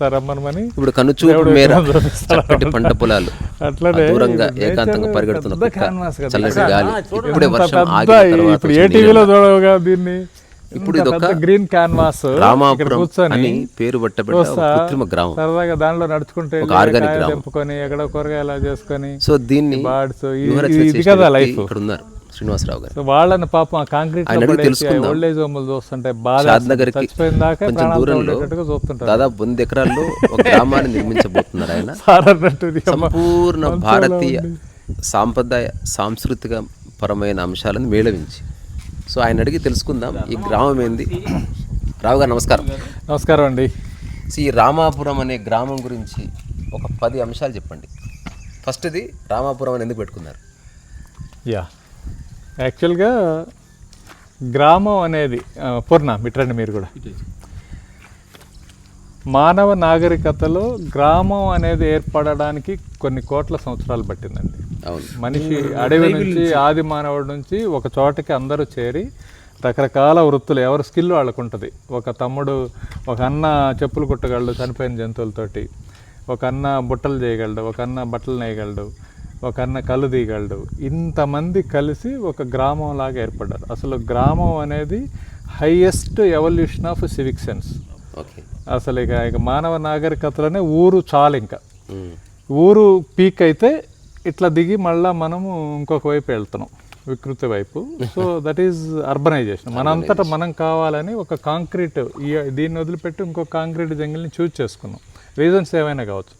చూపిస్తారు రమ్మనమని ఇప్పుడు కనుచూపు మేర. చక్కటి పంట పొలాలు అట్లనే దూరంగా ఏకాంతంగా పరిగెడుతున్న. చల్లటి గాలి ఇప్పుడే వర్షం పెద్ద ఆగిన తర్వాత ఇప్పుడు ఏ టీవీలో. చూడవుగా దీన్ని ఇప్పుడు ఇదొక గ్రీన్ క్యాన్వాస్ రామాపురం అని పేరు కృత్రిమ గ్రామం సరదాగా దాంట్లో నడుచుకుంటే గ్రామం. తెంపుకొని ఎక్కడ కూరగాయలు చేసుకొని సో దీన్ని ఇది కదా లైఫ్ ఇక్కడ ఉన్నారు శ్రీనివాసరావు గారు. వాళ్ళని పాపం ఆ కాంక్రీట్. ఓల్డ్ ఏజ్ హోమ్లు చూస్తుంటే దాకా కొంచెం దూరంలో దాదాపు వంద ఎకరాల్లో ఒక గ్రామాన్ని నిర్మించబోతున్నారు ఆయన. సంపూర్ణ భారతీయ. సాంప్రదాయ సాంస్కృతిక పరమైన అంశాలను మేళవించి. సో ఆయన అడిగి తెలుసుకుందాం ఈ గ్రామం ఏంది. రావు గారు నమస్కారం. నమస్కారం అండి. ఈ రామాపురం అనే గ్రామం గురించి ఒక పది అంశాలు చెప్పండి. ఫస్ట్ది రామాపురం అని ఎందుకు పెట్టుకున్నారు? యా. యాక్చువల్గా గ్రామం అనేది పూర్ణ మిట్రండి మీరు కూడా. మానవ నాగరికతలో గ్రామం అనేది ఏర్పడడానికి కొన్ని కోట్ల సంవత్సరాలు పట్టిందండి. అవును. మనిషి అడవి నుంచి. ఆది మానవుడి నుంచి ఒక చోటకి అందరూ చేరి రకరకాల వృత్తులు ఎవరి స్కిల్ వాళ్ళకు ఉంటుంది. ఒక తమ్ముడు ఒక అన్న చెప్పులు కుట్టగలడు చనిపోయిన జంతువులతోటి. ఒక అన్న బుట్టలు చేయగలడు ఒక అన్న బట్టలు నేయగలడు. ఒక అన్న కళ్ళు తీయగలడు. ఇంతమంది కలిసి ఒక గ్రామం లాగా ఏర్పడ్డారు. అసలు గ్రామం అనేది highest evolution of civic sense అసలు ఇక ఇక మానవ నాగరికతలోనే ఊరు చాలు ఇంకా. ఊరు పీక్ అయితే ఇట్లా దిగి మళ్ళా మనము ఇంకొక వైపు వెళ్తున్నాం వికృతి వైపు. సో దట్ ఈజ్ అర్బనైజేషన్ మనంతటా మనం కావాలని ఒక కాంక్రీట్ ఈ దీన్ని వదిలిపెట్టి ఇంకో కాంక్రీట్ జంగిల్ని చూజ్ చేసుకున్నాం. రీజన్స్ ఏమైనా కావచ్చు.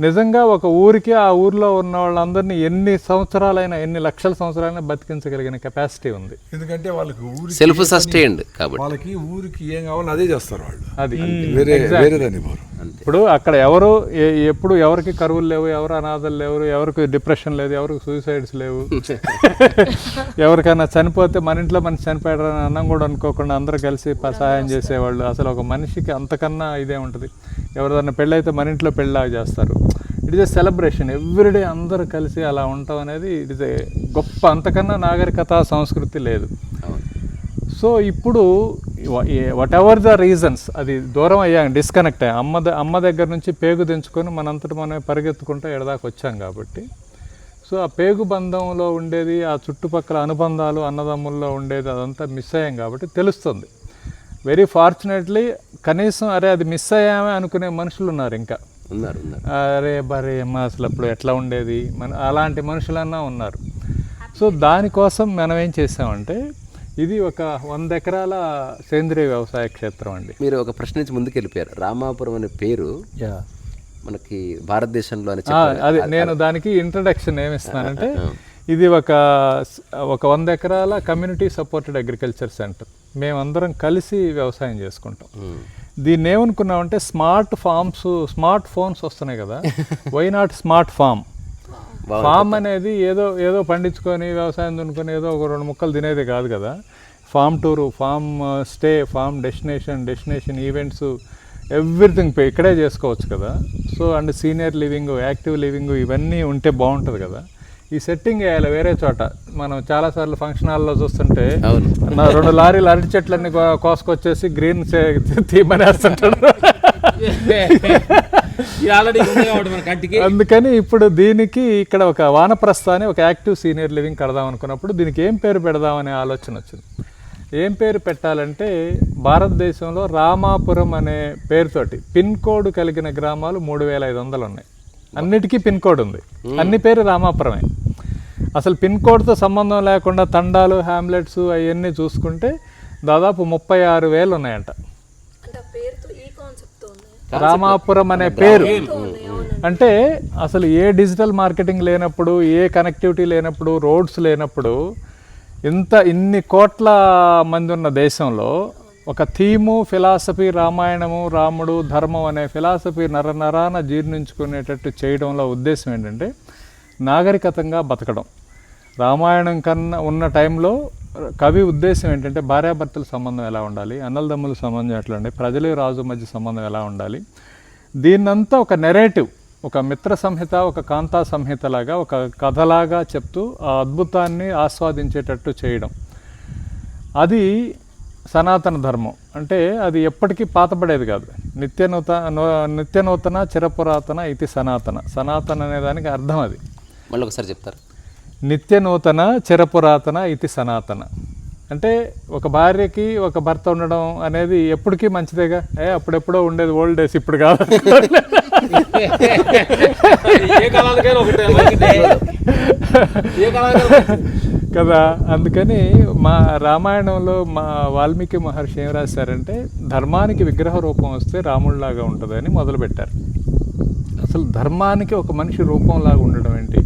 నిజంగా ఒక ఊరికి ఆ ఊర్లో ఉన్న వాళ్ళందరినీ ఎన్ని సంవత్సరాలైనా ఎన్ని లక్షల సంవత్సరాలైనా బతికించగలిగిన కెపాసిటీ ఉంది. ఎందుకంటే వాళ్ళకి ఊరికి సెల్ఫ్ సస్టైన్డ్ కాబట్టి. వాళ్ళకి ఊరికి ఏం కావాలో అదే చేస్తారు వాళ్ళు. అది. వేరే వేరే దాన్ని పోరు ఇప్పుడు అక్కడ ఎవరు ఎప్పుడు ఎవరికి కరువులు లేవు ఎవరు అనాథలు లేవు ఎవరికి డిప్రెషన్ లేదు ఎవరికి సూసైడ్స్ లేవు. ఎవరికైనా చనిపోతే మన ఇంట్లో మనిషి చనిపోయాడు అని అన్నం కూడా అనుకోకుండా అందరూ కలిసి సహాయం చేసేవాళ్ళు. అసలు ఒక మనిషికి అంతకన్నా ఇదే ఉంటుంది. ఎవరిదన్నా పెళ్ళైతే మన ఇంట్లో పెళ్ళిలాగా చేస్తారు. It is a celebration everyday అందరూ కలిసి అలా ఉండటం అనేది ఇట్ ఇస్ ఏ గొప్ప అంతకన్నా నాగరికత సంస్కృతి లేదు. సో ఇప్పుడు వాట్ ఎవర్ ద రీజన్స్ అది దూరం అయ్యాం డిస్కనెక్ట్ అయ్యాం అమ్మ అమ్మ దగ్గర నుంచి పేగు తెంచుకొని మనంతట మనమే పరిగెత్తుకుంటూ ఎడదాకా వచ్చాం కాబట్టి సో ఆ పేగు బంధంలో ఉండేది ఆ చుట్టుపక్కల అనుబంధాలు అన్నదమ్ముల్లో ఉండేది అదంతా మిస్ అయ్యాం కాబట్టి తెలుస్తుంది. వెరీ ఫార్చునేట్లీ కనీసం అరే అది మిస్ అయ్యామే అనుకునే మనుషులు ఉన్నారు ఇంకా. ఉన్నారు అరే బరే అమ్మ అసలు అప్పుడు ఎట్లా ఉండేది? మన అలాంటి మనుషులన్నా ఉన్నారు. సో దానికోసం మనం ఏం చేసామంటే ఇది ఒక వంద ఎకరాల సేంద్రియ వ్యవసాయ క్షేత్రం అండి. మీరు ఒక ప్రశ్న నుంచి ముందుకు వెళ్ళిపోయారు రామాపురం అనే పేరు మనకి భారతదేశంలో అదే నేను దానికి ఇంట్రడక్షన్ ఏమిస్తున్నానంటే ఇది ఒక ఒక వంద ఎకరాల కమ్యూనిటీ సపోర్టెడ్ అగ్రికల్చర్ సెంటర్ మేమందరం కలిసి వ్యవసాయం చేసుకుంటాం. దీన్ని ఏమనుకున్నామంటే స్మార్ట్ ఫార్మ్స్ స్మార్ట్ ఫోన్స్ వస్తున్నాయి కదా. Why not smart farm farm అనేది ఏదో ఏదో పండించుకొని వ్యవసాయం దున్నుకొని ఏదో ఒక రెండు ముక్కలు తినేది కాదు కదా. Farm tour farm stay farm destination destination events everything ఇక్కడే చేసుకోవచ్చు కదా. So and senior living active living ఇవన్నీ ఉంటే బాగుంటుంది కదా. ఈ సెట్టింగ్ వేయాలి వేరే చోట. మనం చాలాసార్లు ఫంక్షన్ హాల్లో చూస్తుంటే రెండు లారీలు అరటి చెట్లన్నీ కోసుకొచ్చేసి గ్రీన్ తీమనేస్తుంటాడు అందుకని ఇప్పుడు దీనికి ఇక్కడ ఒక వానప్రస్థ అని ఒక యాక్టివ్ సీనియర్ లివింగ్ కడదాం అనుకున్నప్పుడు దీనికి ఏం పేరు పెడదామనే ఆలోచన వచ్చింది. ఏం పేరు పెట్టాలంటే భారతదేశంలో రామాపురం అనే పేరుతోటి పిన్ కోడ్ కలిగిన గ్రామాలు మూడు వేల ఐదు వందలు ఉన్నాయి. అన్నిటికీ పిన్ కోడ్ ఉంది. అన్ని పేరు రామాపురమే. అసలు పిన్ కోడ్తో సంబంధం లేకుండా తండాలు హ్యామ్లెట్స్ అవన్నీ చూసుకుంటే దాదాపు ముప్పై ఆరు వేలు ఉన్నాయంట. రామాపురం అనే పేరు. అంటే అసలు ఏ డిజిటల్ మార్కెటింగ్ లేనప్పుడు ఏ కనెక్టివిటీ లేనప్పుడు రోడ్స్ లేనప్పుడు ఇంత ఇన్ని కోట్ల మంది ఉన్న దేశంలో ఒక థీము ఫిలాసఫీ రామాయణము రాముడు ధర్మం అనే ఫిలాసఫీ నర నరాన జీర్ణించుకునేటట్టు చేయడంలో ఉద్దేశం ఏంటంటే నాగరికతంగా బతకడం. రామాయణం కన్నా ఉన్న టైంలో కవి ఉద్దేశం ఏంటంటే భార్యాభర్తల సంబంధం ఎలా ఉండాలి అన్నలదమ్ముల సంబంధం ఎట్లా ఉండాలి ప్రజలు రాజు మధ్య సంబంధం ఎలా ఉండాలి. దీన్నంతా ఒక నెరేటివ్ ఒక మిత్ర సంహిత ఒక కాంతా సంహితలాగా ఒక కథలాగా చెప్తూ ఆ అద్భుతాన్ని ఆస్వాదించేటట్టు చేయడం. అది సనాతన ధర్మం. అంటే అది ఎప్పటికీ పాతపడేది కాదు. నిత్య నూత నూ- నిత్య నూతన చిరపురాతన ఇది సనాతన. సనాతన అనే దానికి అర్థం అది. మళ్ళీ ఒకసారి చెప్తారు. నిత్య నూతన చిరపురాతన ఇది సనాతన. అంటే ఒక భార్యకి ఒక భర్త ఉండడం అనేది ఎప్పటికీ మంచిదేగా? ఏ అప్పుడెప్పుడో ఉండేది ఓల్డ్ డేస్ ఇప్పుడు కాదు. కదా అందుకని మా రామాయణంలో మా వాల్మీకి మహర్షి ఏం రాశారంటే ధర్మానికి విగ్రహ రూపం వస్తే రాముడిలాగా ఉంటుందని మొదలుపెట్టారు. అసలు ధర్మానికి ఒక మనిషి రూపంలాగా ఉండడం ఏంటి?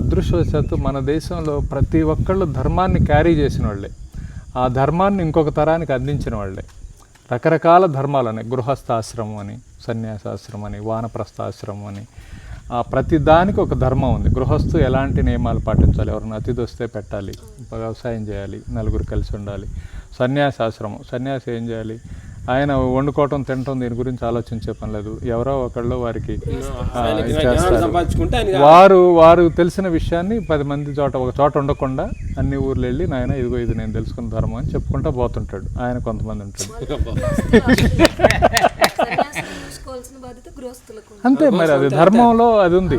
అదృష్టవశాత్తు మన దేశంలో ప్రతి ఒక్కళ్ళు ధర్మాన్ని క్యారీ చేసిన వాళ్ళే. ఆ ధర్మాన్ని ఇంకొక తరానికి అందించిన వాళ్ళే. రకరకాల ధర్మాలని గృహస్థాశ్రమం అని సన్యాసాశ్రమం అని వానప్రస్థాశ్రమం అని. ఆ ప్రతి దానికి ఒక ధర్మం ఉంది. గృహస్థు ఎలాంటి నియమాలు పాటించాలి? ఎవరిని అతిథి వస్తే పెట్టాలి వ్యవసాయం చేయాలి నలుగురు కలిసి ఉండాలి. సన్యాసాశ్రమం సన్యాసి ఏం చేయాలి? ఆయన వండుకోవటం తినటం దీని గురించి ఆలోచించే పని లేదు. ఎవరో ఒకళ్ళు వారికి వారు వారు తెలిసిన విషయాన్ని పది మంది చోట ఒక చోట ఉండకుండా అన్ని ఊర్లు వెళ్ళి నాయన ఇదిగో ఇది నేను తెలుసుకున్న ధర్మం అని చెప్పుకుంటా పోతుంటాడు. ఆయన కొంతమంది ఉంటాడు. అంతే మరి అది ధర్మంలో అది ఉంది.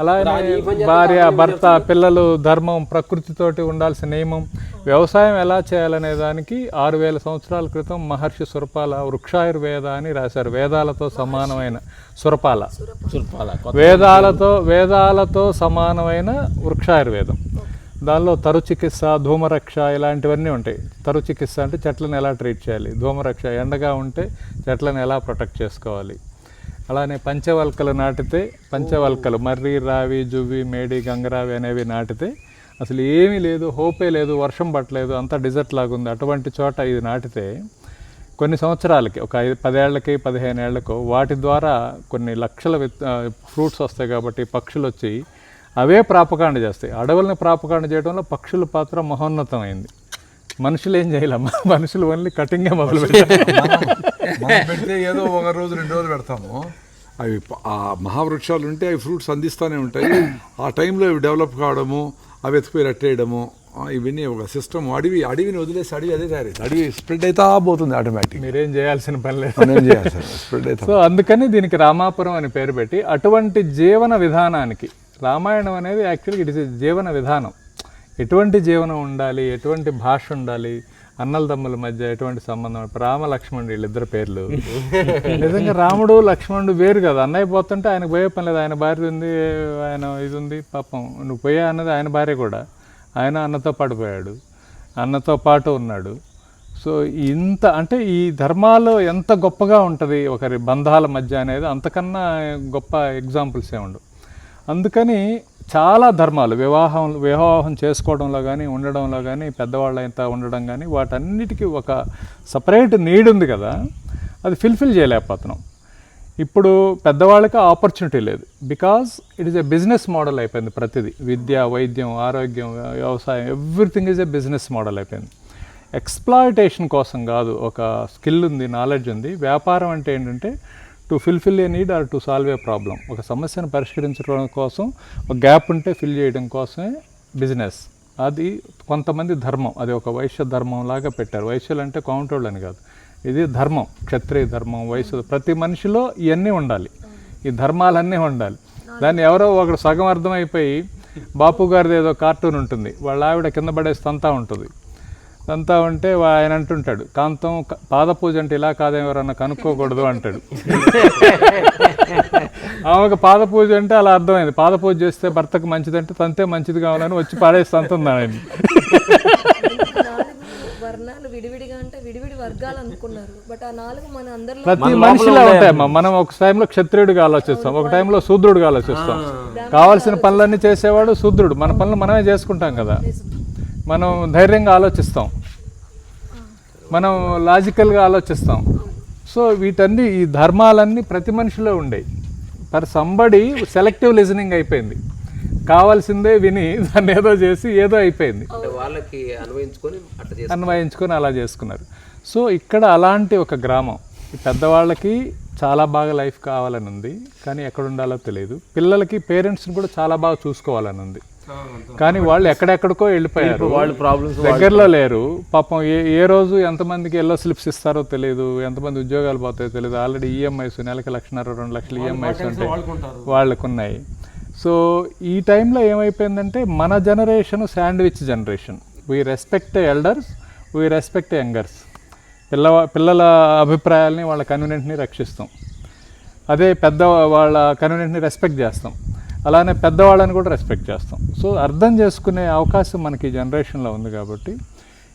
అలాగే భార్య భర్త పిల్లలు ధర్మం ప్రకృతితోటి ఉండాల్సిన నియమం. వ్యవసాయం ఎలా చేయాలనే దానికి ఆరు వేల సంవత్సరాల క్రితం మహర్షి సురపాల వృక్షాయుర్వేద అని రాశారు. వేదాలతో సమానమైన సురపాల. చురుపాల వేదాలతో వేదాలతో సమానమైన వృక్షాయుర్వేదం. దానిలో తరు చికిత్స ధూమరక్ష ఇలాంటివన్నీ ఉంటాయి. తరు చికిత్స అంటే చెట్లను ఎలా ట్రీట్ చేయాలి? ధూమరక్ష ఎండగా ఉంటే చెట్లను ఎలా ప్రొటెక్ట్ చేసుకోవాలి? అలానే పంచవల్కలు నాటితే పంచవల్కలు. మర్రి రావి జువ్వి మేడి గంగరావి అనేవి నాటితే అసలు ఏమీ లేదు హోపే లేదు వర్షం పట్టలేదు అంతా డిజర్ట్ లాగా ఉంది. అటువంటి చోట ఇది నాటితే కొన్ని సంవత్సరాలకి ఒక ఐదు పదేళ్ళకి పదిహేను ఏళ్ళకు వాటి ద్వారా కొన్ని లక్షల విత్ ఫ్రూట్స్ వస్తాయి కాబట్టి పక్షులు వచ్చి అవే ప్రాపకాండ చేస్తాయి. అడవుల్ని ప్రాపకాండ చేయడంలో పక్షుల పాత్ర మహోన్నతమైంది. మనుషులు ఏం చేయలేమ్మా మనుషులు ఓన్లీ కటింగే మొదలు పెట్టారు మనం పెడితే ఏదో ఒక రోజు రెండు రోజులు పెడతాము. అవి ఆ మహావృక్షాలు ఉంటే అవి ఫ్రూట్స్ అందిస్తూనే ఉంటాయి. ఆ టైంలో ఇవి డెవలప్ కావడము అవి ఎత్తుకుపోయి రట్టేయడము ఇవన్నీ ఒక సిస్టమ్. అడవి అడవిని వదిలేసి అడవి అదే తయారైంది. అడవి స్ప్రెడ్ అవుతా పోతుంది ఆటోమేటిక్ మీరేం చేయాల్సిన పని లేదు. మనం ఏం చేయాలి సార్ స్ప్రెడ్ అవుతా సో అందుకని దీనికి రామాపురం అని పేరు పెట్టి అటువంటి జీవన విధానానికి రామాయణం అనేది యాక్చువల్గా ఇట్ ఇస్ జీవన విధానం. ఎటువంటి జీవనం ఉండాలి ఎటువంటి భాష ఉండాలి అన్నల తమ్ముల మధ్య ఎటువంటి సంబంధం రామ లక్ష్మణుడు వీళ్ళిద్దరు పేర్లు. నిజంగా రాముడు లక్ష్మణుడు వేరు కదా. అన్నయ్య పోతుంటే ఆయన పోయే పని లేదు. ఆయన భార్య ఉంది ఆయన ఇది ఉంది పాపం. నువ్వు పోయా అన్నది ఆయన భార్య కూడా. ఆయన అన్నతో పాటు పోయాడు. అన్నతో పాటు ఉన్నాడు. సో ఇంత అంటే ఈ ధర్మాలు ఎంత గొప్పగా ఉంటుంది ఒకరి బంధాల మధ్య అనేది అంతకన్నా గొప్ప ఎగ్జాంపుల్స్ ఏ ఉండవు. అందుకని చాలా ధర్మాలు. వివాహం వివాహం చేసుకోవడంలో కానీ ఉండడంలో కానీ పెద్దవాళ్ళు అంతా ఉండడం కానీ వాటన్నిటికీ ఒక సపరేట్ నీడ్ ఉంది కదా. అది ఫిల్ఫిల్ చేయలేకపోతున్నాం. ఇప్పుడు పెద్దవాళ్ళకి ఆపర్చునిటీ లేదు. Because it is a business model అయిపోయింది ప్రతిదీ. విద్య వైద్యం ఆరోగ్యం వ్యవసాయం everything is a business model అయిపోయింది. ఎక్స్ప్లాయిటేషన్ కోసం కాదు ఒక స్కిల్ ఉంది నాలెడ్జ్ ఉంది. వ్యాపారం అంటే ఏంటంటే to fulfil a need or to solve a problem ఒక సమస్యను పరిష్కరించడం కోసం ఒక గ్యాప్ ఉంటే ఫిల్ చేయడం కోసమే బిజినెస్ అది కొంతమంది ధర్మం. అది ఒక వైశ్య ధర్మం లాగా పెట్టారు. వైశ్యులు అంటే కౌంటోళ్ళు అని కాదు. ఇది ధర్మం క్షత్రియ ధర్మం వయసు ప్రతి మనిషిలో ఇవన్నీ ఉండాలి. ఈ ధర్మాలన్నీ ఉండాలి. దాన్ని ఎవరో ఒకడు సగం అర్థమైపోయి బాపు గారిది ఏదో కార్టూన్ ఉంటుంది. వాళ్ళ ఆవిడ కింద పడేసి తంతా ఉంటుంది. అంతా ఉంటే ఆయన అంటుంటాడు కాంతం క- పాద పూజ అంటే ఇలా కాదేమో ఎవరన్నా కనుక్కోకూడదు అంటాడు. ఆమెకు పాద పూజ అంటే అలా అర్థమైంది. పాద పూజ చేస్తే భర్తకు మంచిదంటే తంతే మంచిది కావాలని వచ్చి పాడేసి తంతుంది ఆయన. నాలుగు వర్ణాలు విడివిడిగా అంటే విడివిడి వర్గాలు అనుకున్నారు. బట్ ఆ నాలుగు మన అందరిలో ప్రతి మనిషిలో ఉంటాయమ్మా. మనం ఒక టైంలో క్షత్రియుడిగా ఆలోచిస్తాం ఒక టైంలో శూద్రుడిగా ఆలోచిస్తాం. కావాల్సిన పనులన్నీ చేసేవాడు శూద్రుడు. మన పనులు మనమే చేసుకుంటాం కదా. మనం ధైర్యంగా ఆలోచిస్తాం. మనం లాజికల్గా ఆలోచిస్తాం. సో వీటన్ని ఈ ధర్మాలన్నీ ప్రతి మనిషిలో ఉండేవి పర్ సంబడి సెలెక్టివ్ లిజనింగ్ అయిపోయింది. కావాల్సిందే విని దాన్ని ఏదో చేసి ఏదో అయిపోయింది. వాళ్ళకి అన్వయించుకొని అన్వయించుకొని అలా చేసుకున్నారు. సో ఇక్కడ అలాంటి ఒక గ్రామం. పెద్దవాళ్ళకి చాలా బాగా లైఫ్ కావాలని ఉంది కానీ ఎక్కడ ఉండాలో తెలియదు పిల్లలకి పేరెంట్స్ని కూడా చాలా బాగా చూసుకోవాలని ఉంది కానీ వాళ్ళు ఎక్కడెక్కడికో వెళ్ళిపోయారు. వాళ్ళ ప్రాబ్లమ్స్ దగ్గరలో లేరు. పాపం ఏ ఏ రోజు ఎంతమందికి ఎల్లో స్లిప్స్ ఇస్తారో తెలియదు ఎంతమంది ఉద్యోగాలు పోతాయో తెలియదు ఆల్రెడీ ఈఎంఐస్ నెలకి లక్షన్నర రెండు లక్షలు ఈఎంఐస్ ఉంటాయి వాళ్ళకు ఉన్నాయి సో ఈ టైంలో ఏమైపోయిందంటే మన generation sandwich generation we respect elders we respect youngers పిల్ల పిల్లల అభిప్రాయాల్ని వాళ్ళ కన్వీనెంట్ని రక్షిస్తాం. అదే పెద్ద వాళ్ళ కన్వీనెంట్ని రెస్పెక్ట్ చేస్తాం. అలానే పెద్దవాళ్ళని కూడా రెస్పెక్ట్ చేస్తాం. సో అర్థం చేసుకునే అవకాశం మనకి జనరేషన్లో ఉంది కాబట్టి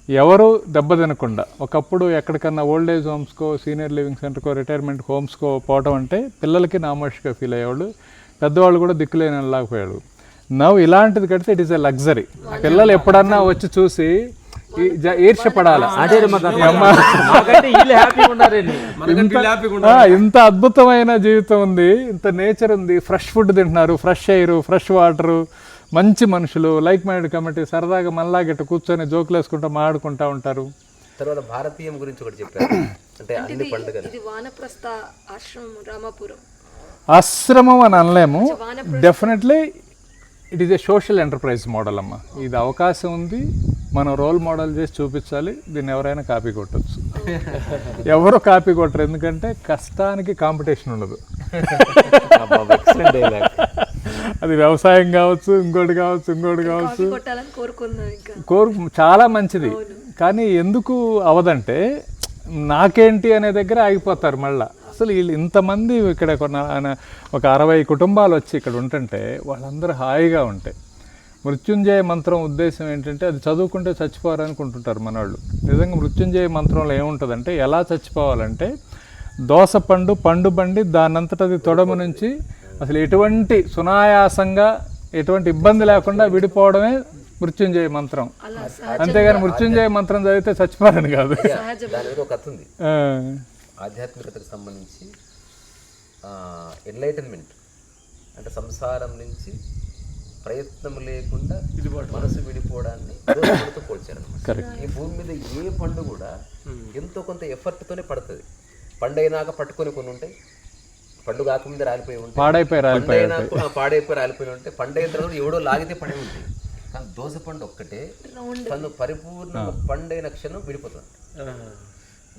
ఎవరు దెబ్బ తినకుండా ఒకప్పుడు ఎక్కడికన్నా ఓల్డ్ ఏజ్ హోమ్స్కో సీనియర్ లివింగ్ సెంటర్కో రిటైర్మెంట్ హోమ్స్కో పోవటం అంటే పిల్లలకి నామోషిగా ఫీల్ అయ్యేవాళ్ళు పెద్దవాళ్ళు కూడా దిక్కులేని వెళ్ళలేకపోయాడు నవ్వు ఇలాంటిది కడితే ఇట్ ఈస్ ఎ లగ్జరీ పిల్లలు ఎప్పుడన్నా వచ్చి చూసి ఈ- జ- ఈర్ష్యపడాలి. అదే మాకంటే వీళ్ళు హ్యాపీగా ఉన్నారండి మనకంటే వీళ్ళు హ్యాపీగా ఆ, ఇంత అద్భుతమైన జీవితం ఉంది. ఇంత నేచర్ ఉంది. ఫ్రెష్ ఫుడ్ తింటున్నారు. ఫ్రెష్ ఎయిర్ ఫ్రెష్ వాటరు మంచి మనుషులు. లైక్ మైండ్ కమిటీ సరదాగా మళ్ళా గిట్ట కూర్చొని జోకులు వేసుకుంటూ మాడుకుంటా ఉంటారు. తర్వాత భారతీయం గురించి ఒకటి చెప్పారు. అంటే అన్ని పండుగలు. ఇది వానప్రస్థ ఆశ్రమం రామాపురం. ఆశ్రమం అని అనలేము. Definitely it is a social enterprise model అమ్మ. ఇది అవకాశం ఉంది. మనం రోల్ మోడల్ చేసి చూపించాలి దీన్ని ఎవరైనా కాపీ కొట్టచ్చు. ఎవరు కాపీ కొట్టరు ఎందుకంటే కష్టానికి కాంపిటీషన్ ఉండదు. అది వ్యవసాయం కావచ్చు ఇంకోటి కావచ్చు ఇంకోటి కావచ్చు. కోరు చాలా మంచిది. కానీ ఎందుకు అవదంటే నాకేంటి అనే దగ్గర ఆగిపోతారు మళ్ళా. అసలు వీళ్ళు ఇంతమంది ఇక్కడ కొన్న ఒక అరవై కుటుంబాలు వచ్చి ఇక్కడ ఉంటుంటే వాళ్ళందరూ హాయిగా ఉంటాయి మృత్యుంజయ మంత్రం ఉద్దేశం ఏంటంటే అది చదువుకుంటే చచ్చిపోరు అనుకుంటుంటారు మనవాళ్ళు. నిజంగా మృత్యుంజయ మంత్రంలో ఏముంటుందంటే ఎలా చచ్చిపోవాలంటే దోస పండు పండు బండి దానంతటది తొడము నుంచి అసలు ఎటువంటి సునాయాసంగా ఎటువంటి ఇబ్బంది లేకుండా విడిపోవడమే మృత్యుంజయ మంత్రం. అంతేగాని మృత్యుంజయ మంత్రం చదివితే చచ్చిపోరని కాదు. ఆధ్యాత్మికతకు సంబంధించి ఎన్లైటన్మెంట్ అంటే సంసారం నుంచి ప్రయత్నం లేకుండా మనసు విడిపోవడాన్ని దోషములతో పోల్చారనమాట ఈ భూమి మీద ఏ పండు కూడా ఎంతో కొంత ఎఫర్ట్తోనే పడుతుంది. పండు అయినాక పట్టుకొని కొన్ని ఉంటాయి పండు కాకముందే రాలిపోయి ఉంటాయి. పాడైపోయి పండు రాలిపోయి పాడైపోయి రాలిపోయి ఉంటాయి. పండు అయిన తర్వాత ఎవడో లాగితే పడి ఉంటాయి కానీ దోస పండు ఒక్కటే తను పరిపూర్ణ పండైన క్షణం విడిపోతుంది.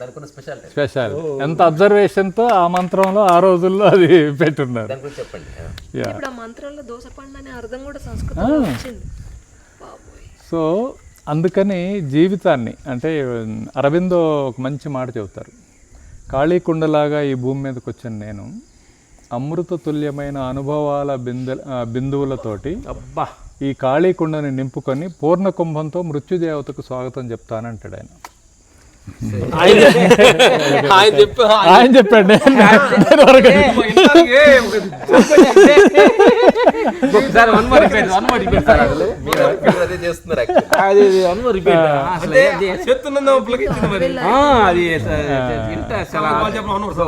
స్పెషాలిటీ స్పెషల్ ఎంత అబ్జర్వేషన్తో ఆ మంత్రంలో ఆ రోజుల్లో అది పెట్టున్నారు. దాని గురించి చెప్పండి. యా. ఇప్పుడు ఆ మంత్రంలో దోసపండు అనే అర్థం కూడా సంస్కృతంలో వచ్చింది. బాబోయ్. సో అందుకని జీవితాన్ని అంటే అరవిందో ఒక మంచి మాట చెబుతారు. ఖాళీ కుండలాగా ఈ భూమి మీదకి వచ్చిన నేను అమృత తుల్యమైన అనుభవాల బిందె బిందువులతోటి అబ్బా. ఈ ఖాళీ కుండని నింపుకొని పూర్ణ కుంభంతో మృత్యుదేవతకు స్వాగతం చెప్తానంటాడు ఆయన. ఆయన ఆయన చెప్పి ఆయన చెప్పండి. ఒకసారి one more repeat one more repeat sir అసలు. మీరు మీరు అదే చేస్తున్నారు actually. అది వన్ మోర్ రిపీట్. అసలు చెప్తున్నందు ఉపయోగించింది మరి. ఆ, అది ఇంత చాలా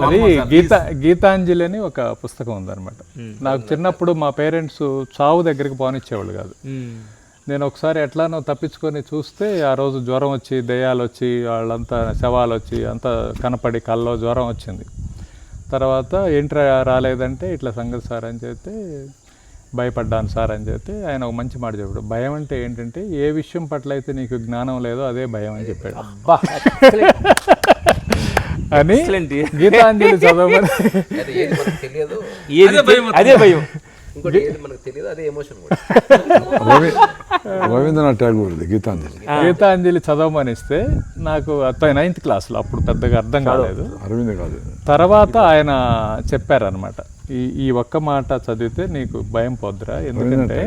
అది గీత గీతాంజలి అని ఒక పుస్తకం ఉందన్నమాట. నాకు చిన్నప్పుడు మా పేరెంట్స్ చావు దగ్గరికి పోనిచ్చేవాళ్ళు కాదు. నేను ఒకసారి ఎట్లానో తప్పించుకొని చూస్తే ఆ రోజు జ్వరం వచ్చి దెయ్యాలు వచ్చి వాళ్ళంతా శవాలు వచ్చి అంతా కనపడి కల్లో జ్వరం వచ్చింది. తర్వాత ఏంట్రా రాలేదంటే ఇట్లా సంగతి సార్ అని చెప్తే భయపడ్డాను సార్ అని చెప్తే ఆయన ఒక మంచి మాట చెప్పాడు. భయం అంటే ఏంటంటే ఏ విషయం పట్ల అయితే నీకు జ్ఞానం లేదో అదే భయం అని చెప్పాడు. అబ్బా అని. గీతాంజలి చదవమని అదే భయం. ఇంకోటి ఏది మనకు తెలియదు అదే ఎమోషన్ కూడా. రవి రవీంద్రనాథ్ గీతాంజలి. గీతాంజలి చదవమని ఇస్తే నాకు అత్త నైన్త్ క్లాస్లో అప్పుడు పెద్దగా అర్థం కాలేదు. అరవింద్ కాదు. తర్వాత ఆయన చెప్పారనమాట ఈ ఈ ఒక్క మాట చదివితే నీకు భయం పోద్దురా ఎందుకంటే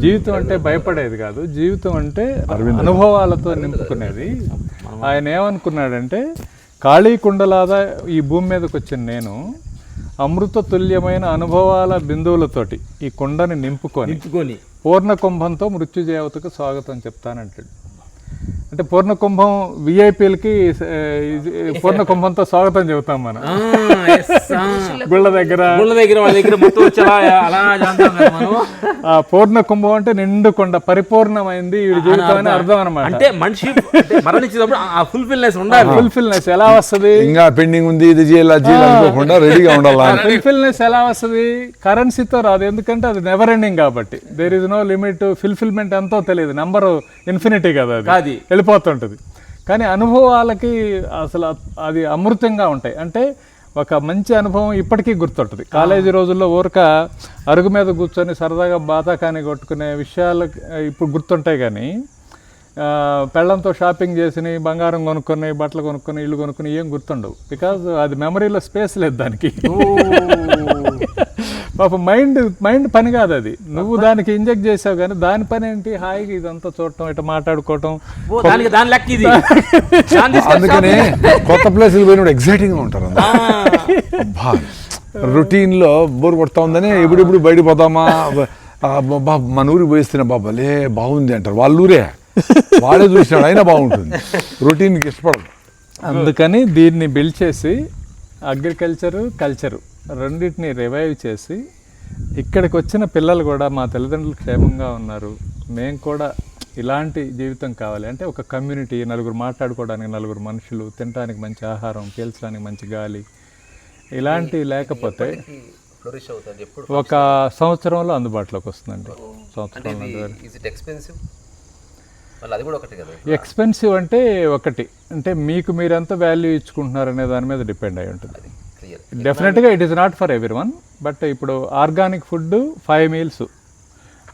జీవితం అంటే భయపడేది కాదు జీవితం అంటే అనుభవాలతో నింపుకునేది. ఆయన ఏమనుకున్నాడంటే ఖాళీ కుండలాదా ఈ భూమి మీదకి వచ్చిన నేను అమృత తుల్యమైన అనుభవాల బిందువులతోటి ఈ కుండని నింపుకొని నింపుకొని పూర్ణ కుంభంతో మృత్యుదేవతకు స్వాగతం చెప్తానంటాడు. అంటే పూర్ణ కుంభం విఐపీలకి పూర్ణ కుంభంతో స్వాగతం చెబుతాం మనం. గుళ్ళ దగ్గర. గుళ్ళ దగ్గర వాళ్ళ దగ్గర మొత్తం అలా మనం. ఆ పూర్ణ కుంభం అంటే నిండుకొండ పరిపూర్ణమైంది ఈ జీవితం అని అర్థం అనమాట అంటే మనిషి అంటే మరణించినప్పుడు ఆ ఫుల్ఫిల్నెస్ ఉండాలి. ఫుల్ఫిల్నెస్ ఎలా వస్తుంది? ఇంకా పెండింగ్ ఉంది ఇది చేయాలి అనుకోకుండా రెడీగా ఉండాలా? ఫుల్ఫిల్నెస్ ఎలా వస్తుంది? కరెన్సీతో రాదు ఎందుకంటే అది నెవర్ ఎండింగ్ కాబట్టి. There is no limit fulfilment ఎంతో తెలియదు. నెంబర్ ఇన్ఫినిటీ కదా అది. కాది. వెళ్ళిపోతుంటుంది. కానీ అనుభవాలకి అసలు అది అమృతంగా ఉంటాయి. అంటే ఒక మంచి అనుభవం ఇప్పటికీ గుర్తుంటుంది. కాలేజీ రోజుల్లో ఊరక అరుగు మీద కూర్చొని సరదాగా బాతాకాని కొట్టుకునే విషయాలు ఇప్పుడు గుర్తుంటాయి కానీ పెళ్ళంతో షాపింగ్ చేసి బంగారం కొనుక్కొని బట్టలు కొనుక్కొని ఇల్లు కొనుక్కొని ఏం గుర్తుండవు. బికాజ్ అది మెమరీలో స్పేస్ లేదు దానికి. పాప మైండ్ మైండ్ పని కాదు అది. నువ్వు దానికి ఇంజెక్ట్ చేసావు కానీ దాని పని ఏంటి? హాయిగా ఇదంతా చూడటం ఇట్లా మాట్లాడుకోవటం. అందుకని కొత్త ప్లేసులు పోయినప్పుడు ఎగ్జైటింగ్గా ఉంటారు రొటీన్లో బోర్ కొడతా ఉందని ఎప్పుడెప్పుడు బయట పోతామా బాబా మన ఊరికి పోయిస్తున్నా బాబా లే బాగుంది అంటారు. వాళ్ళ ఊరే. వాళ్ళే చూసినాడు అయినా బాగుంటుంది. రొటీన్కి ఇష్టపడదు అందుకని దీన్ని బిల్డ్ చేసి అగ్రికల్చరు కల్చరు రెండింటిని రివైవ్ చేసి ఇక్కడికి వచ్చిన పిల్లలు కూడా మా తల్లిదండ్రులు క్షేమంగా ఉన్నారు. మేము కూడా ఇలాంటి జీవితం కావాలి. అంటే ఒక కమ్యూనిటీ నలుగురు మాట్లాడుకోవడానికి నలుగురు మనుషులు తినడానికి మంచి ఆహారం పీల్చడానికి మంచి గాలి ఇలాంటి లేకపోతే ఒక సంవత్సరంలో అందుబాటులోకి వస్తుందండి. సంవత్సరం ఎక్స్పెన్సివ్ అంటే ఒకటి. అంటే మీకు మీరు ఎంత వాల్యూ ఇచ్చుకుంటున్నారనే దాని మీద డిపెండ్ అయి ఉంటుంది. క్లియర్ డెఫినెట్గా it is not for everyone but ఇప్పుడు ఆర్గానిక్ ఫుడ్ ఫైవ్ మీల్స్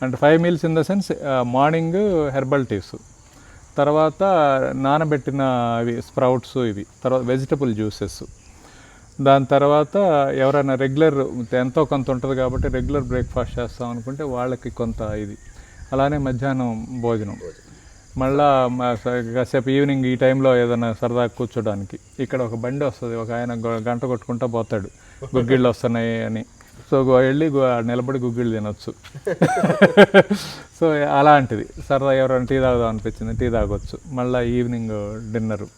అంటే five meals in the sense morning herbal teas తర్వాత నానబెట్టిన అవి స్ప్రౌట్స్ ఇవి తర్వాత వెజిటబుల్ జ్యూసెస్ దాని తర్వాత ఎవరైనా రెగ్యులర్ ఎంతో కొంత ఉంటుంది కాబట్టి రెగ్యులర్ బ్రేక్ఫాస్ట్ చేస్తాం అనుకుంటే వాళ్ళకి కొంత ఇది. అలానే మధ్యాహ్నం భోజనం. మళ్ళా కాసేపు ఈవినింగ్ ఈ టైంలో ఏదైనా సరదాగా కూర్చోడానికి. ఇక్కడ ఒక బండి వస్తుంది ఒక ఆయన గంట కొట్టుకుంటా పోతాడు. గుగ్గిళ్ళు వస్తున్నాయి అని. సో వెళ్ళి నిలబడి గుగ్గిళ్ళు తినొచ్చు. సో అలాంటిది. సరదా ఎవరైనా టీ తాగుదాం అనిపించింది టీ తాగొచ్చు. మళ్ళీ ఈవినింగ్ డిన్నరు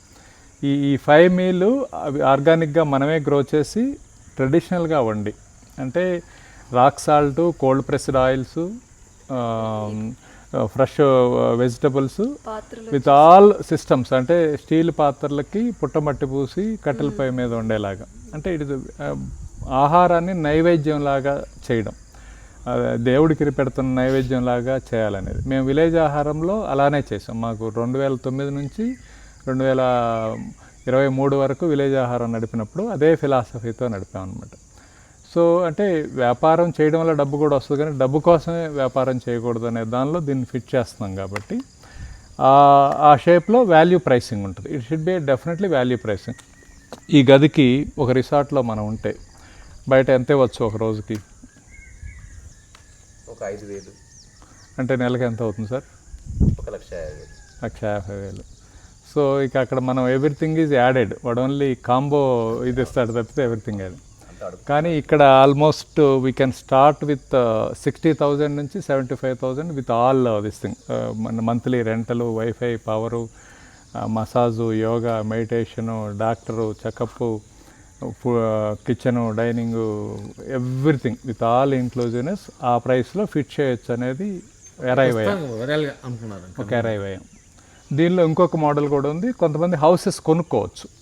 ఈ ఈ ఫైవ్ మీల్ అవి ఆర్గానిక్గా మనమే గ్రో చేసి ట్రెడిషనల్గా వండి. అంటే rock salt cold pressed oils fresh vegetables with all systems అంటే స్టీల్ పాత్రలకి పుట్టమట్టి పూసి కట్టెల పై మీద ఉండేలాగా. అంటే ఇట్ ఇస్ ఆహారాన్ని నైవేద్యం లాగా చేయడం. దేవుడికి పెడుతున్న నైవేద్యం లాగా చేయాలనేది. మేము విలేజ్ ఆహారంలో అలానే చేసాం. మాకు రెండు వేల తొమ్మిది నుంచి రెండు వేల ఇరవై మూడు వరకు విలేజ్ ఆహారం నడిపినప్పుడు అదే ఫిలాసఫీతో నడిపాం అనమాట సో అంటే వ్యాపారం చేయడం వల్ల డబ్బు కూడా వస్తుంది కానీ డబ్బు కోసమే వ్యాపారం చేయకూడదు అనే దానిలో దీన్ని ఫిట్ చేస్తున్నాం కాబట్టి ఆ- ఆ షేప్లో వాల్యూ ప్రైసింగ్ ఉంటుంది. It should be definitely value pricing ఈ గదికి ఒక రిసార్ట్లో మనం ఉంటే బయట ఎంత ఇవ్వచ్చు ఒక రోజుకి? ఒక ఐదు వేలు. అంటే నెలకి ఎంత అవుతుంది సార్? ఒక లక్ష యాభై వేలు. లక్ష యాభై వేలు. సో ఇక అక్కడ మనం ఎవ్రీథింగ్ ఈజ్ యాడెడ్ వాడు ఓన్లీ కాంబో ఇది ఇస్తాడు తప్పితే ఎవ్రీథింగ్ అడుగు కానీ ఇక్కడ almost we can start with sixty thousand నుంచి seventy five thousand with all this thing మన monthly rental wifi power massage yoga meditation doctor checkup kitchen dining everything with all inclusiveness ఆ ప్రైస్లో ఫిట్ చేయొచ్చు అనేది arrive అయ్యాం. ఒక arrive అయ్యాం. దీనిలో ఇంకొక మోడల్ కూడా ఉంది. కొంతమంది హౌసెస్ కొనుక్కోవచ్చు.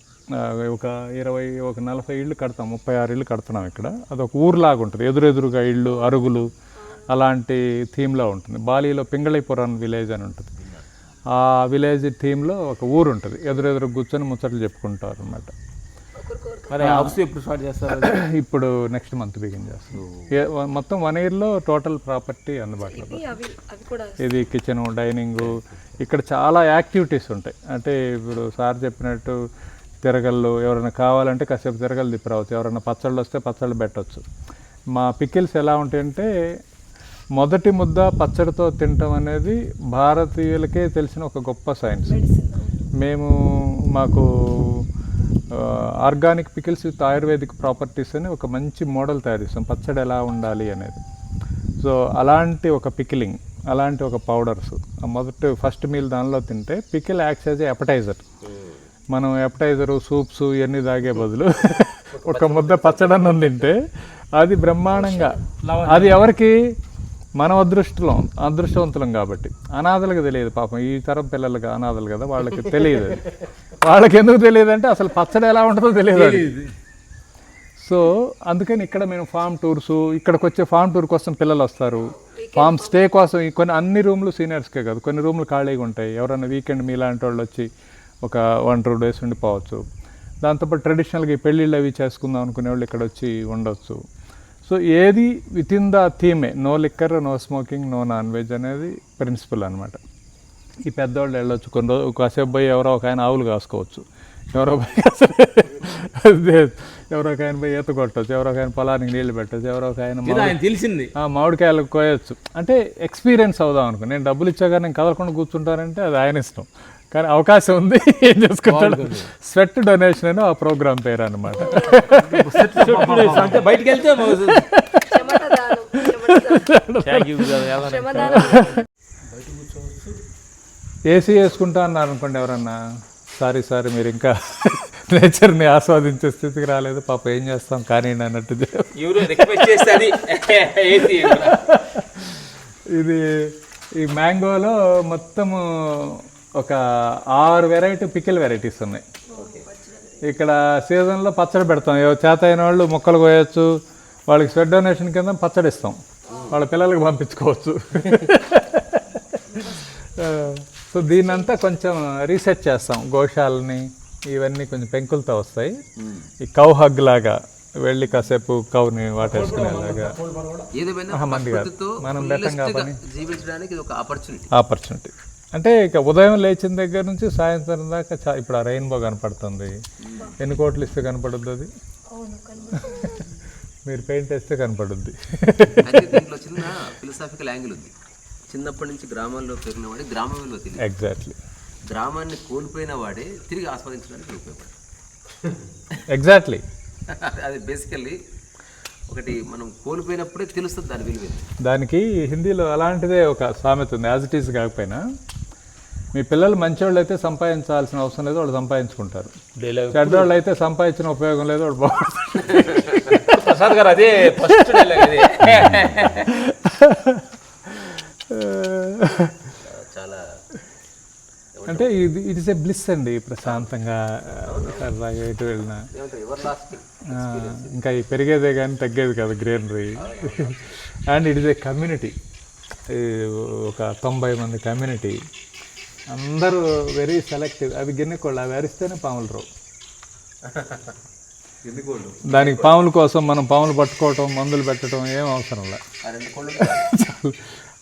ఒక ఇరవై ఒక నలభై ఇళ్ళు కడతాం ముప్పై ఆరు ఇళ్ళు కడుతున్నాం ఇక్కడ. అదొక ఊరులాగా ఉంటుంది ఎదురెదురుగా ఇళ్ళు అరుగులు అలాంటి థీమ్లో ఉంటుంది. బాలీలో పింగళిపురం విలేజ్ అని ఉంటుంది. ఆ విలేజ్ థీమ్లో ఒక ఊరు ఉంటుంది ఎదురెదురు కూర్చొని ముచ్చట్లు చెప్పుకుంటారు అనమాట మరి హౌస్ ఎప్పుడు స్టార్ట్ చేస్తారు ఇప్పుడు నెక్స్ట్ మంత్ బిగిన్ చేస్తాం ఏ- మొత్తం వన్ ఇయర్లో టోటల్ ప్రాపర్టీ అందుబాటులో ఇది కిచెన్ డైనింగ్ ఇక్కడ చాలా యాక్టివిటీస్ ఉంటాయి. అంటే ఇప్పుడు సార్ చెప్పినట్టు తిరగళ్ళు ఎవరైనా కావాలంటే కాసేపు తిరగలు తిప్పరావచ్చు ఎవరైనా పచ్చళ్ళు వస్తే పచ్చళ్ళు పెట్టవచ్చు మా పికిల్స్ ఎలా ఉంటాయంటే మొదటి ముద్ద పచ్చడితో తినటం అనేది భారతీయులకే తెలిసిన ఒక గొప్ప సైన్స్. మేము మాకు organic pickles with ayurvedic properties అని ఒక మంచి మోడల్ తయారు చేస్తాం పచ్చడి ఎలా ఉండాలి అనేది. సో అలాంటి ఒక పికిలింగ్ అలాంటి ఒక పౌడర్స్ మొదటి ఫస్ట్ మీల్ దానిలో తింటే పికిల్ యాక్ట్స్ యాజ్ ఎపటైజర్ మనం ఎపటైజరు సూప్స్ ఇవన్నీ తాగే బదులు ఒక ముద్ద పచ్చడన్నం తింటే అది బ్రహ్మాండంగా అది ఎవరికి? మనం అదృష్టం అదృష్టవంతులం కాబట్టి. అనాథలకు తెలియదు పాపం. ఈ తరం పిల్లలకి అనాథలు కదా వాళ్ళకి తెలియదు. వాళ్ళకి ఎందుకు తెలియదు అంటే అసలు పచ్చడి ఎలా ఉంటుందో తెలియదు అది. సో అందుకని ఇక్కడ మేము ఫామ్ టూర్స్ ఇక్కడికి వచ్చే ఫామ్ టూర్ కోసం పిల్లలు వస్తారు. ఫామ్ స్టే కోసం? కొన్ని అన్ని రూమ్లు సీనియర్స్కే కాదు. కొన్ని రూమ్లు ఖాళీగా ఉంటాయి. ఎవరైనా వీకెండ్ మీలాంటి వాళ్ళు వచ్చి ఒక వన్ టూ డేస్ ఉండిపోవచ్చు దాంతోపాటు ట్రెడిషనల్గా ఈ పెళ్ళిళ్ళు అవి చేసుకుందాం అనుకునే వాళ్ళు ఇక్కడ వచ్చి ఉండొచ్చు. సో ఏది with in the థీమే no liquor no smoking no non veg అనేది ప్రిన్సిపల్ అనమాట ఈ పెద్దవాళ్ళు వెళ్ళొచ్చు. కొన్ని రోజు కాసేపు పోయి ఎవరో ఒక ఆయన ఆవులు కాసుకోవచ్చు. ఎవరో ఎవరో ఒక ఆయన పోయి ఈత కొట్టవచ్చు ఎవరో ఒక ఆయన పొలానికి నీళ్ళు పెట్టచ్చు. ఎవరో ఒక ఆయన తెలిసింది. ఆ, మామిడికాయలు కోయొచ్చు. అంటే ఎక్స్పీరియన్స్ అవుదాం అనుకో. నేను డబ్బులు ఇచ్చాక నేను కదలకుండా కూర్చుంటానంటే అది ఆయన ఇష్టం. కానీ అవకాశం ఉంది. ఏం చేసుకుంటాడు. స్వెట్ డొనేషన్ అని ఆ ప్రోగ్రామ్ పేరు అనమాట బయటికి వెళ్తే ఏసీ వేసుకుంటా అన్నారు అనుకోండి ఎవరన్నా సారీ సారీ మీరు ఇంకా నేచర్ని ఆస్వాదించే స్థితికి రాలేదు. పాప ఏం చేస్తాం? కానీ అన్నట్టు ఎవరు రిక్వెస్ట్ చేస్తే అది ఏసీ ఇది ఈ మ్యాంగోలో మొత్తము ఒక ఆరు వెరైటీ పికిల్ వెరైటీస్ ఉన్నాయి. ఇక్కడ సీజన్లో పచ్చడి పెడతాం. ఏ చేత అయిన వాళ్ళు మొక్కలు కోయొచ్చు వాళ్ళకి స్వెట్ డొనేషన్ కింద పచ్చడి ఇస్తాం. వాళ్ళ పిల్లలకి పంపించుకోవచ్చు. సో దీన్నంతా కొంచెం రీసెర్చ్ చేస్తాం. గోశాలని ఇవన్నీ కొంచెం పెంకులతో వస్తాయి. ఈ కౌ హగ్ లాగా వెళ్ళి కాసేపు కౌని వాటేసుకునేలాగా. మనం fullest బెట్టం గా కాపని. జీవించడానికి ఇది ఒక ఆపర్చునిటీ ఆపర్చునిటీ అంటే ఇక ఉదయం లేచిన దగ్గర నుంచి సాయంత్రం దాకా చా ఇప్పుడు ఆ రెయిన్బో కనపడుతుంది. ఎన్ని కోట్లు ఇస్తే కనపడుద్ది అది? మీరు పెయింట్ వేస్తే కనపడుద్ది. దీంట్లో చిన్న ఫిలసాఫికల్ యాంగిల్ ఉంది. చిన్నప్పటి నుంచి గ్రామాల్లో పెరిగిన వాడే గ్రామ విలువ తెలియదు. ఎగ్జాక్ట్లీ గ్రామాన్ని కోల్పోయిన వాడే తిరిగి ఆస్వాదించడానికి ఉపయోగపడతాడు. ఎగ్జాక్ట్లీ అది బేసికల్లీ ఒకటి మనం కోల్పోయినప్పుడే తెలుస్తుంది దాని విలువ. దానికి హిందీలో అలాంటిదే ఒక సామెత ఉంది యాజ్ ఇట్ ఈస్ కాకపోయినా. మీ పిల్లలు మంచివాళ్ళు అయితే సంపాదించాల్సిన అవసరం లేదు వాళ్ళు సంపాదించుకుంటారు. చెడ్డవాళ్ళు అయితే సంపాదించిన ఉపయోగం లేదు వాడు ప్రసాద్ గారు అదే ఫస్ట్ చాలా అంటే ఇది ఇట్ ఇస్ ఏ బ్లిస్ అండి ప్రశాంతంగా సరదాగా ఎటు వెళ్ళినా. ఇంకా పెరిగేదే కానీ తగ్గేది కాదు greenery. And it is a community ఒక తొంభై మంది కమ్యూనిటీ అందరూ వెరీ సెలెక్టివ్. అవి గిన్నెకోళ్ళు అవి అరిస్తేనే పాములు రావు. దానికి పాముల కోసం మనం పాములు పట్టుకోవటం మందులు పెట్టడం ఏం అవసరం లే. ఆ రెండు కోళ్ళు చాలు.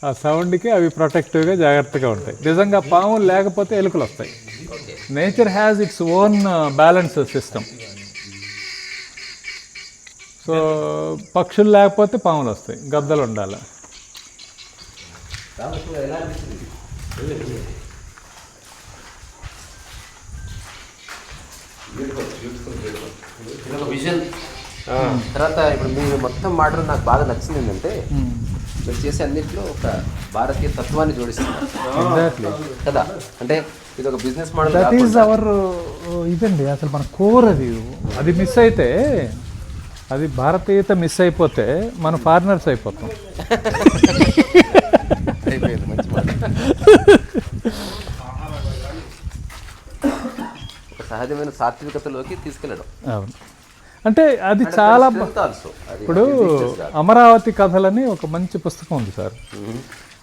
ఆ సౌండ్కి అవి ప్రొటెక్టివ్గా జాగ్రత్తగా ఉంటాయి. నిజంగా పాములు లేకపోతే ఎలుకలు వస్తాయి. Nature has its own balance system. So పక్షులు లేకపోతే పాములు వస్తాయి. గద్దలు ఉండాలి. విజన్. తర్వాత ఇప్పుడు మీరు మొత్తం మాటలు నాకు బాగా నచ్చింది ఏంటంటే మీరు చేసే అన్నింటిలో ఒక భారతీయ తత్వాన్ని జోడిస్తున్నారు. ఎగ్జాక్ట్లీ కదా? అంటే ఇది ఒక business model that is our ఇదండి అసలు మన కోర్ అది. అది మిస్ అయితే అది భారతీయత మిస్ అయిపోతే మన ఫారినర్స్ అయిపోతాం. అయిపోయింది మంచి మాట ఒక సహజమైన సాత్వికతలోకి తీసుకెళ్ళడం. అవును. అంటే అది చాలా ఇప్పుడు అమరావతి కథలని ఒక మంచి పుస్తకం ఉంది సార్.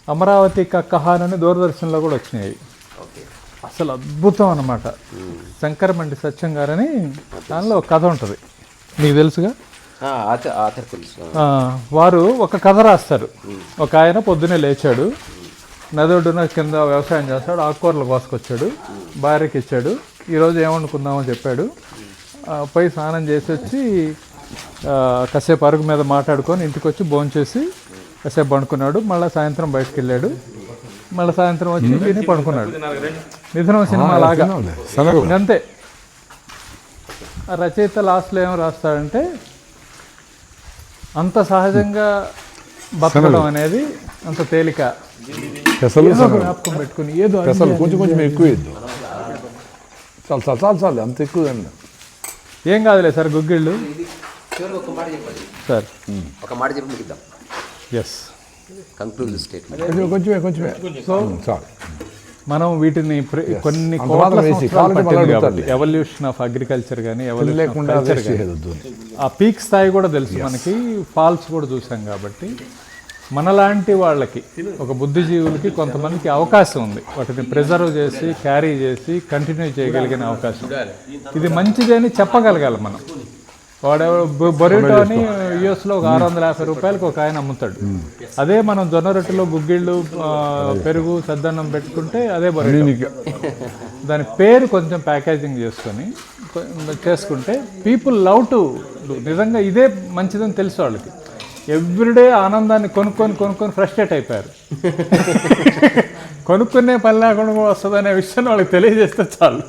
అమరావతి క- కహాన్ అని దూరదర్శన్లో కూడా వచ్చినాయి. అసలు అద్భుతం అనమాట శంకరమండి సత్యం గారని దానిలో ఒక కథ ఉంటుంది. మీకు తెలుసుగా? వారు ఒక కథ రాస్తారు. ఒక ఆయన పొద్దునే లేచాడు. నది ఒడ్డున కింద వ్యవసాయం చేస్తాడు. ఆకుకూరలు కోసుకొచ్చాడు. భార్యకి ఇచ్చాడు ఈరోజు ఏమనుకుందామో చెప్పాడు. పోయి స్నానం చేసి వచ్చి కాసేపు అరుగు మీద మాట్లాడుకొని ఇంటికి వచ్చి భోంచేసి కాసేపు పండుకున్నాడు. మళ్ళీ సాయంత్రం బయటకు వెళ్ళాడు. మళ్ళీ సాయంత్రం వచ్చి తిని పడుకున్నాడు. నిధనం సినిమా లాగా. అంతే. ఆ రచయిత లాస్ట్లో ఏం రాస్తాడంటే అంత సహజంగా బతకడం అనేది అంత తేలిక. జ్ఞాపకం పెట్టుకుని ఏదో కొంచెం కొంచెం ఎక్కువ చాలు చాలు చాలు చాలు అంత ఎక్కువ ఏం కాదులే సార్ గుగ్గిళ్ళు. చివరికి ఒక మాట చెప్పండి. సార్. ఒక మాట చెప్పి ముగిద్దాం. ఎస్ స్టేట్మెంట్ కొంచెం కొంచెమే కొంచెమే. సో చాలు. మనం వీటిని కొన్ని ఎవల్యూషన్ ఆఫ్ అగ్రికల్చర్ కానీ ఎవల్యూషన్ లేకుండా ఆ పీక్ స్థాయి కూడా తెలుసు మనకి. ఫాల్స్ కూడా చూసాం కాబట్టి. మనలాంటి వాళ్ళకి ఒక బుద్ధిజీవులకి కొంతమందికి అవకాశం ఉంది. వాటిని ప్రిజర్వ్ చేసి క్యారీ చేసి కంటిన్యూ చేయగలిగిన అవకాశం. ఇది మంచిది అని చెప్పగలగాలి మనం. బొ- బొరిటో అని యుఎస్లో ఒక ఆరు వందల యాభై రూపాయలకు ఒక ఆయన అమ్ముతాడు. అదే మనం జొన్న రొట్టెలో గుగ్గిళ్ళు పెరుగు సద్దన్నం పెట్టుకుంటే అదే బొరిటో దాని పేరు కొంచెం ప్యాకేజింగ్ చేసుకొని చేసుకుంటే పీపుల్ లవ్ టు నిజంగా ఇదే మంచిదని తెలుసు వాళ్ళకి. ఎవ్రీడే ఆనందాన్ని కొనుక్కొని కొనుక్కొని ఫ్రస్ట్రేట్ అయిపోయారు. కొనుక్కునే పని లేకుండా వస్తుందనే విషయం వాళ్ళకి తెలియజేస్తే చాలు.